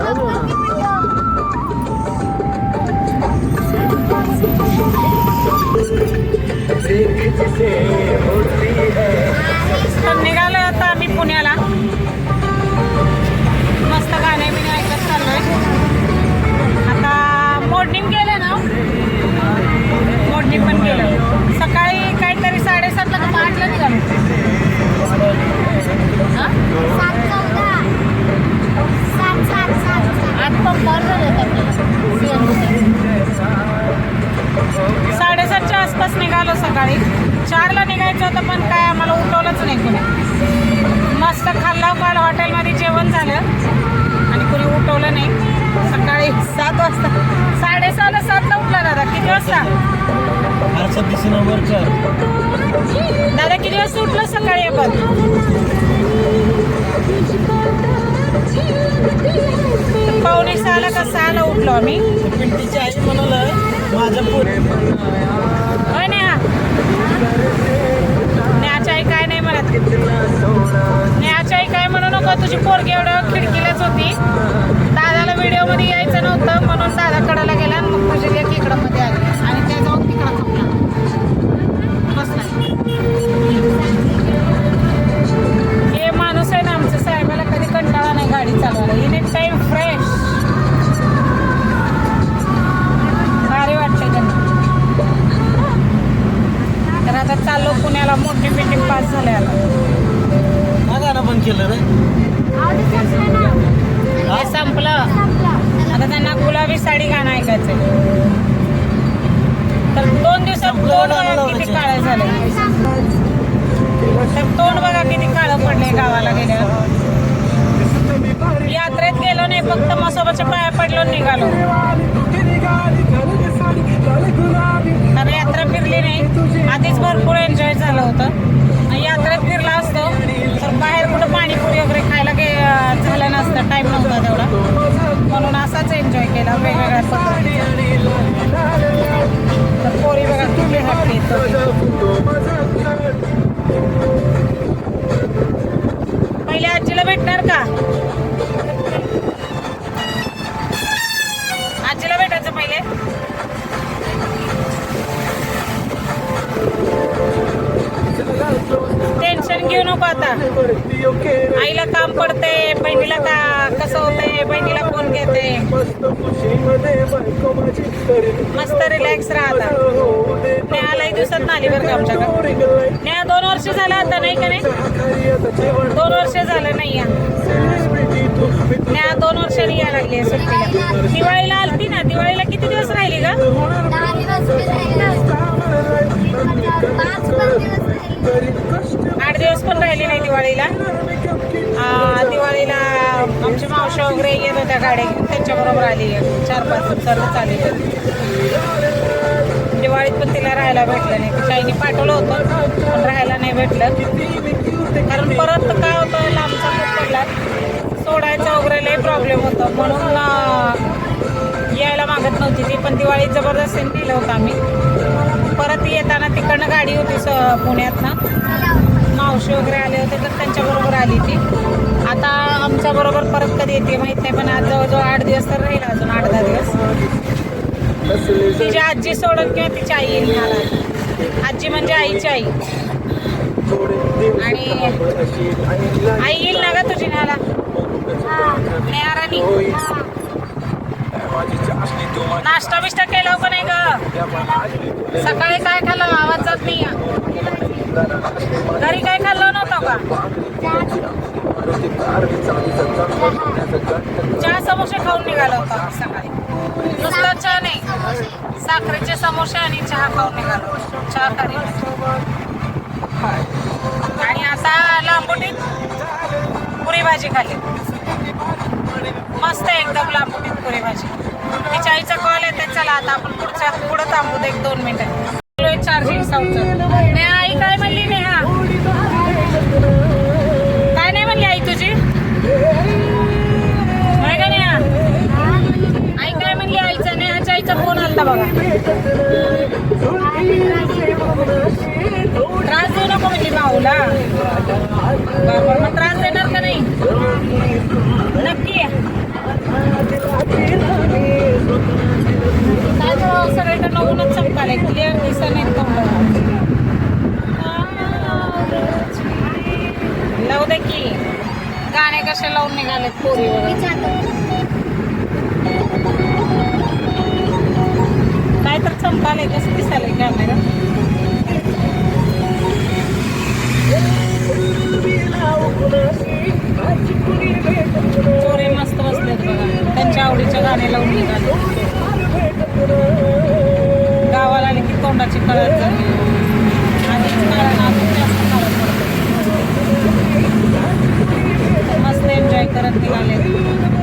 아, चारला निघायचं होतं पण काय आम्हाला उठवलंच नाही कुणी. मस्त खाल्ला काल हॉटेलमध्ये जेवण झालं. आणि कुणी उठवलं नाही. सकाळी सात वाजता साडेसहाला सातला उठला दादा. किती वाजता? दादा किती वाजता उठलं सकाळी आपण? पावणे सहाला का सहाला उठलो आम्ही? पिंटीची आई म्हणाल माझ्या पोरी नेहा न्याचाई आई काय नाही म्हणत. न्याचाई आई काय म्हणू नको तुझी पोरगी एवढं खिडकीलाच होती. दादाला व्हिडिओमध्ये यायचं नव्हतं म्हणून दादा कडाला गेला आणि मग तुझी लेक इकडं मध्ये आली. आणि त्या जाऊन तिकडं खपला आता त्यांना गुलाबी साडी गाणं ऐकायचंय. तर दोन दिवसात तोंड बघा किती काळे झाले तर तोंड बघा किती काळं पडले गावाला गेल्यावर. यात्रेत गेलो नाही फक्त मसोबाच्या पाया पडलो निघालो. पहिल्या आजीला भेटणार का? आजीला भेटायचं पहिले. टेन्शन घेऊ नको आता. आईला काम पडते बहिणीला का कसं होतंय बहिणीला फोन घेते? मस्त रिलॅक्स राहता नेहालाही दिवसात नाही बरं का आमच्याकडे न्या दोन वर्ष झालं आता नाही का नाही? दोन वर्ष झालं नाही या नेहा दोन वर्षांनी यायला लागली सुट्टीला. दिवाळीला आलती ना दिवाळीला किती दिवस राहिली का दहा दिवस पाच पण दिवस आठ दिवस पण राहिली नाही दिवाळीला. दिवाळीला आमची मावशा वगैरे येत होत्या गाड्या घेऊन त्यांच्याबरोबर आली. आहे. चार पाच सर्व आली दिवाळीत पण तिला राहायला भेटलं नाही. तिच्या आईने पाठवलं होतं पण राहायला नाही भेटलं. कारण परत काय होतं लांबचा पडला. सोडायचा वगैरे लई प्रॉब्लेम होतो. म्हणून यायला मागत नव्हती ती पण दिवाळीत जबरदस्तीने दिलं होतं आम्ही. परत येताना तिकडनं गाडी होती स पुण्यातनं. मावशी वगैरे आले होते तर त्यांच्याबरोबर आली ती. आता आमच्या बरोबर परत कधी येते माहीत नाही पण आज जवळजवळ आठ दिवस तर राहील अजून आठ दहा दिवस. तिची आजी सोडून किंवा तिची आई येईल मला. आजी म्हणजे आईची आई. आणि आई येईल ना का तुझी नाला नाश्ता बिष्टा केला का नाही ग. सकाळी काय खाल्लं? आवाज जात नाही. घरी काय खाल्लं नव्हतं का? चहा समोसे खाऊन निघालो होतो सकाळी. नुसता चहा नाही. साखरेचे समोसे आणि चहा खाऊन निघालो. चहा करी आणि आता लांबुटीत पुरी भाजी खाली मस्त आहे एकदम लांबुटीत पुरी भाजी. तिच्या आईचा कॉल येते चला आता आपण पुढच्या पुढं थांबू दे एक दोन मिनिटं. चार्जिंग साऊंडचं नाही आई काय म्हणली नेहा? काय नाही म्हणली आई तुझी? होय का नेहा? आई काय आता बघा. त्रास देऊ नको म्हणजे भाऊला. बरोबर मग त्रास देणार का नाही? नक्की. काय करावं सगळीकडे नवूनच चमकाले क्लिअर दिसा नाही लावू दे की. गाणे कसे लावून निघालेत पोरी वगैरे काय तर चमकालंय कसं दिसायलंय कॅमेरा चोरे मस्त बसलेत बघा. त्यांच्या आवडीचे गाणे लावून निघाले मस्त एन्जॉय करत निघाले.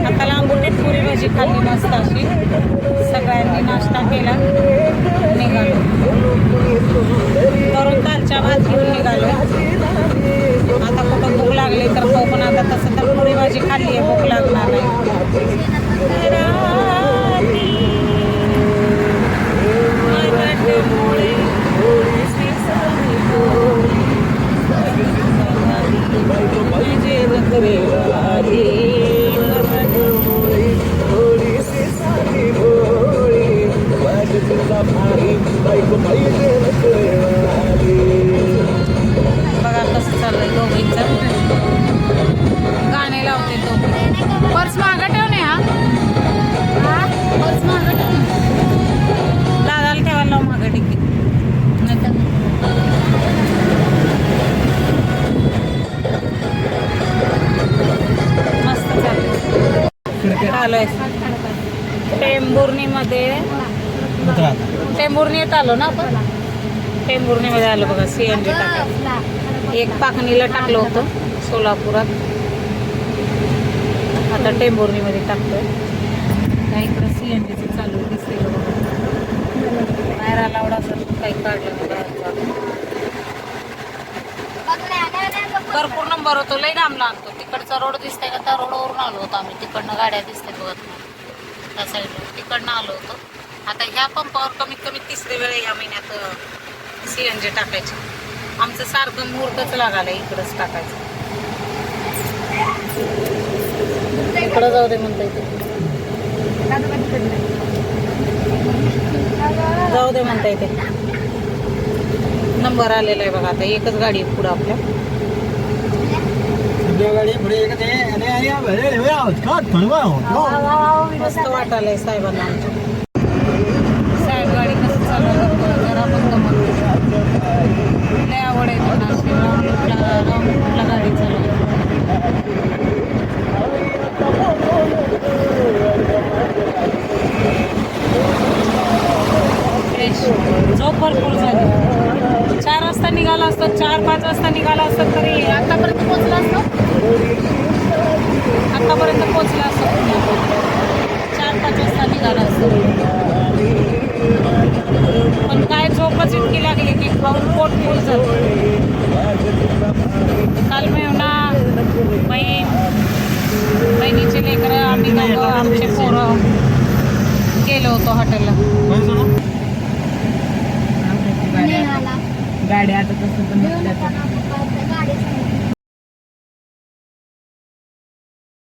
आता लांबून पुरी भाजी खाल्ली मस्त अशी. आलोय. टेंभुर्णीमध्ये. उतरा टेंभुर्णीत आलो ना आपण? टेंभुर्णीमध्ये आलो बघा सी एन जी एक पाकणीला टाकलं होतं सोलापुरात. आता टेंभुर्णीमध्ये टाकतोय. काही इकडं सी एन जीचं चालू दिसते बाहेर आला असं काही काढलं. भरपूर नंबर होतो. लई लांब आणतो. तिकडचा रोड दिसतंय का? त्या रोडवरून आलो होतो आम्ही. तिकडनं गाड्या दिसते बघत. त्या साईडला तिकडनं आलो होतो. आता ह्या पंपावर कमीत कमी तिसरी वेळ या महिन्यात सी एन जी टाकायची. आमचं सारखं मुहूर्तच लागायला इकडंच टाकायचं. इकडं जाऊ दे म्हणता येते जाऊ दे म्हणता येते नंबर आलेला आहे बघा आता. एकच गाडी पुढं आपल्या. सध्या गाडी पुढे एकच आहे आणि आणि या भले रे, या, का थंडवा होतो? मस्त वाटायलंय साहेबांना आमच्या साहेब गाडी कसं चालवतात जरा बंद म्हणतो लय आवड आहे त्यांना अशी राऊंडला राऊंडला गाडी चालवतात फ्रेश झोप भरपूर झाली चार वाजता निघाला असतो चार पाच वाजता निघाला असतो तरी आतापर्यंत पोचला असतो? आतापर्यंत पोचला असतो? चार पाच वाजता निघाला असतो. पण काय झोपच इतकी लागली की खाऊन पोट फुल झालं. काल मेवना बहीण बहिणीचे लेकरं आम्ही दोघं आमचे पोरं गेलो होतो हॉटेलला? गाड्या आता तसं पण